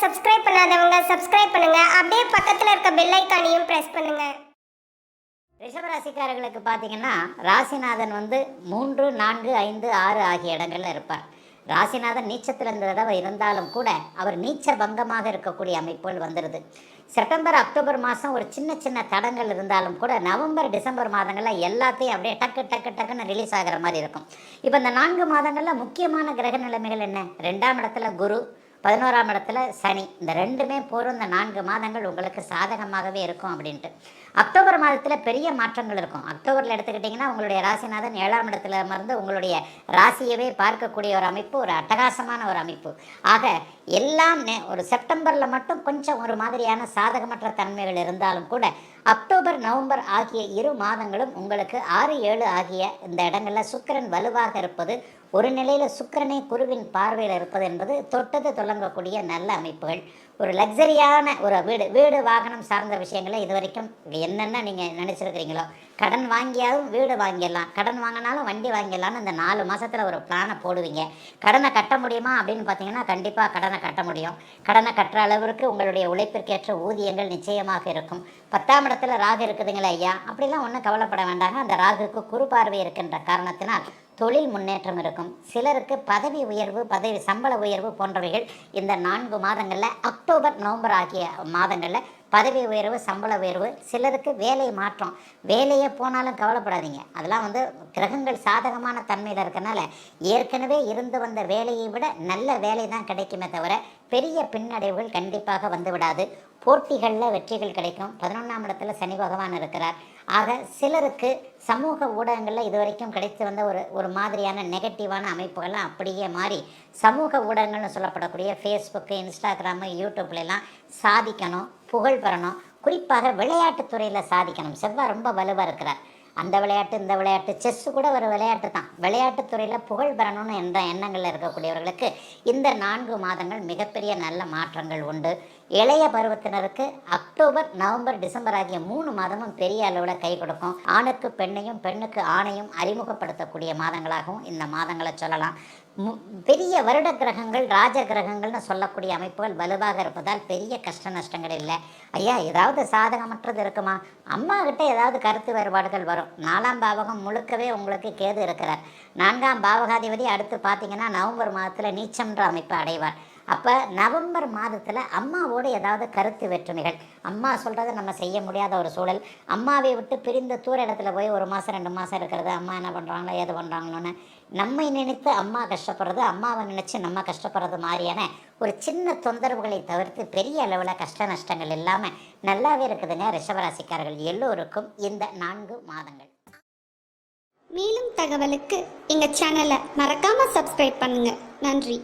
Subscribe பண்ணுங்க. அப்படியே பக்கத்துல இருக்க பெல் ஐக்கானையும் பிரஸ் பண்ணுங்க. ரிஷபராசிக்காரர்களுக்கு பார்த்தீங்கன்னா ராசிநாதன் வந்து மூன்று நான்கு ஐந்து ஆறு ஆகிய இடங்களில் இருப்பார். ராசிநாதன் நீச்சத்தில் இந்த தடவை இருந்தாலும் கூட அவர் நீச்ச பங்கமாக இருக்கக்கூடிய அமைப்புகள் வந்துடுது செப்டம்பர் அக்டோபர் மாதம் ஒரு சின்ன சின்ன தடங்கள் இருந்தாலும் கூட நவம்பர் டிசம்பர் மாதங்களில் எல்லாத்தையும் அப்படியே டக்கு டக்கு டக்குன்னு ரிலீஸ் ஆகிற மாதிரி இருக்கும். இப்போ இந்த நான்கு மாதங்களில் முக்கியமான கிரக நிலைமைகள் என்ன? ரெண்டாம் இடத்துல குரு பதினோராம் இடத்துல சனி. இந்த ரெண்டுமே போகிற இந்த நான்கு மாதங்கள் உங்களுக்கு சாதகமாகவே இருக்கும் அப்படின்ட்டு. அக்டோபர் மாதத்தில் பெரிய மாற்றங்கள் இருக்கும். அக்டோபரில் எடுத்துக்கிட்டிங்கன்னா உங்களுடைய ராசிநாதன் ஏழாம் இடத்துல அமர்ந்து உங்களுடைய ராசியவே பார்க்கக்கூடிய ஒரு அமைப்பு ஒரு அட்டகாசமான ஒரு அமைப்பு. ஆக எல்லாம் ஒரு செப்டம்பரில் மட்டும் கொஞ்சம் ஒரு மாதிரியான சாதகமற்ற தன்மைகள் இருந்தாலும் கூட அக்டோபர் நவம்பர் ஆகிய இரு மாதங்களும் உங்களுக்கு ஆறு ஏழு ஆகிய இந்த இடங்களில் சுக்கிரன் வலுவாக இருப்பது ஒரு நிலையில் சுக்கிரனே குருவின் பார்வையில் இருப்பது என்பது தொட்டது தொடங்கக்கூடிய நல்ல அமைப்புகள். ஒரு லக்ஸரியான ஒரு வீடு வீடு வாகனம் சார்ந்த விஷயங்களை இது வரைக்கும் என்னென்ன நீங்கள் நினச்சிருக்கிறீங்களோ கடன் வாங்கியாலும் வீடு வாங்கிடலாம். கடன் வாங்கினாலும் வண்டி வாங்கிடலாம்னு இந்த நாலு மாதத்தில் ஒரு பிளானை போடுவீங்க. கடனை கட்ட முடியுமா அப்படின்னு பார்த்தீங்கன்னா கண்டிப்பாக கடனை கட்ட முடியும். கடனை கட்டுற அளவிற்கு உங்களுடைய உழைப்பிற்கேற்ற ஊதியங்கள் நிச்சயமாக இருக்கும். பத்தாம் இடத்துல ராகு இருக்குதுங்களே ஐயா. அப்படிலாம் ஒன்றும் கவலைப்பட வேண்டாங்க. அந்த ராகுக்கு குறு பார்வை இருக்கின்ற காரணத்தினால் தொழில் முன்னேற்றம் இருக்கும். சிலருக்கு பதவி உயர்வு பதவி சம்பள உயர்வு போன்றவைகள் இந்த நான்கு மாதங்களில் அக்டோபர் நவம்பர் ஆகிய மாதங்களில் பதவி உயர்வு சம்பள உயர்வு சிலருக்கு வேலை மாற்றம். வேலையே போனாலும் கவலைப்படாதீங்க. அதெல்லாம் வந்து கிரகங்கள் சாதகமான தன்மையில் இருக்கனால ஏற்கனவே இருந்து வந்த வேலையை விட நல்ல வேலை தான் கிடைக்குமே தவிர பெரிய பின்னடைவுகள் கண்டிப்பாக வந்து விடாது. போட்டிகளில் வெற்றிகள் கிடைக்கும். பதினொன்றாம் இடத்துல சனி பகவான் இருக்கிறார். ஆக சிலருக்கு சமூக ஊடகங்களில் இதுவரைக்கும் கிடைத்து வந்த ஒரு ஒரு மாதிரியான நெகட்டிவான அமைப்புகள்லாம் அப்படியே மாறி சமூக ஊடகங்கள்னு சொல்லப்படக்கூடிய ஃபேஸ்புக்கு இன்ஸ்டாகிராமு யூடியூப்லலாம் சாதிக்கணும் புகழ் பெறணும். குறிப்பாக விளையாட்டுத்துறையில் சாதிக்கணும். செவ்வாய் ரொம்ப வலுவாக இருக்கிறார். அந்த விளையாட்டு இந்த விளையாட்டு. செஸ்ஸு கூட ஒரு விளையாட்டு தான். விளையாட்டுத் துறையில் புகழ் பெறணும்னு என்ற எண்ணங்களில் இருக்கக்கூடியவர்களுக்கு இந்த நான்கு மாதங்கள் மிகப்பெரிய நல்ல மாற்றங்கள் உண்டு. இளைய பருவத்தினருக்கு அக்டோபர் நவம்பர் டிசம்பர் ஆகிய மூணு மாதமும் பெரிய அளவில் கை கொடுக்கும். ஆணுக்கு பெண்ணையும் பெண்ணுக்கு ஆணையும் அறிமுகப்படுத்தக்கூடிய மாதங்களாகவும் இந்த மாதங்களை சொல்லலாம். பெரிய வருட கிரகங்கள் ராஜ கிரகங்கள்னு சொல்லக்கூடிய அமைப்புகள் வலுவாக இருப்பதால் பெரிய கஷ்ட நஷ்டங்கள் இல்லை. ஐயா ஏதாவது சாதகமற்றது இருக்குமா? அம்மா கிட்ட ஏதாவது கருத்து வேறுபாடுகள் வரும். நாலாம் பாவகம் முழுக்கவே உங்களுக்கு கேது இருக்கிறார். நான்காம் பாவகாதிபதி அடுத்து பார்த்தீங்கன்னா நவம்பர் மாதத்தில் நீச்சம்ன்ற அமைப்பு அடைவார். அப்போ நவம்பர் மாதத்தில் அம்மாவோடு ஏதாவது கருத்து வேற்றுமைகள். அம்மா சொல்கிறத நம்ம செய்ய முடியாத ஒரு சூழல். அம்மாவை விட்டு பிரிந்த தூர இடத்துல போய் ஒரு மாதம் ரெண்டு மாதம் இருக்கிறது அம்மா என்ன பண்ணுறாங்களோ ஏது பண்ணுறாங்களோன்னு நம்மை நினைத்து அம்மா கஷ்டப்படுறது அம்மாவை நினச்சி நம்ம கஷ்டப்படுறது மாதிரியான ஒரு சின்ன தொந்தரவுகளை தவிர்த்து பெரிய அளவில் கஷ்ட நஷ்டங்கள் இல்லாமல் நல்லாவே இருக்குதுங்க ரிஷபராசிக்காரர்கள் எல்லோருக்கும் இந்த நான்கு மாதங்கள். மேலும் தகவலுக்கு எங்கள் சேனலை மறக்காமல் சப்ஸ்கிரைப் பண்ணுங்கள் நன்றி.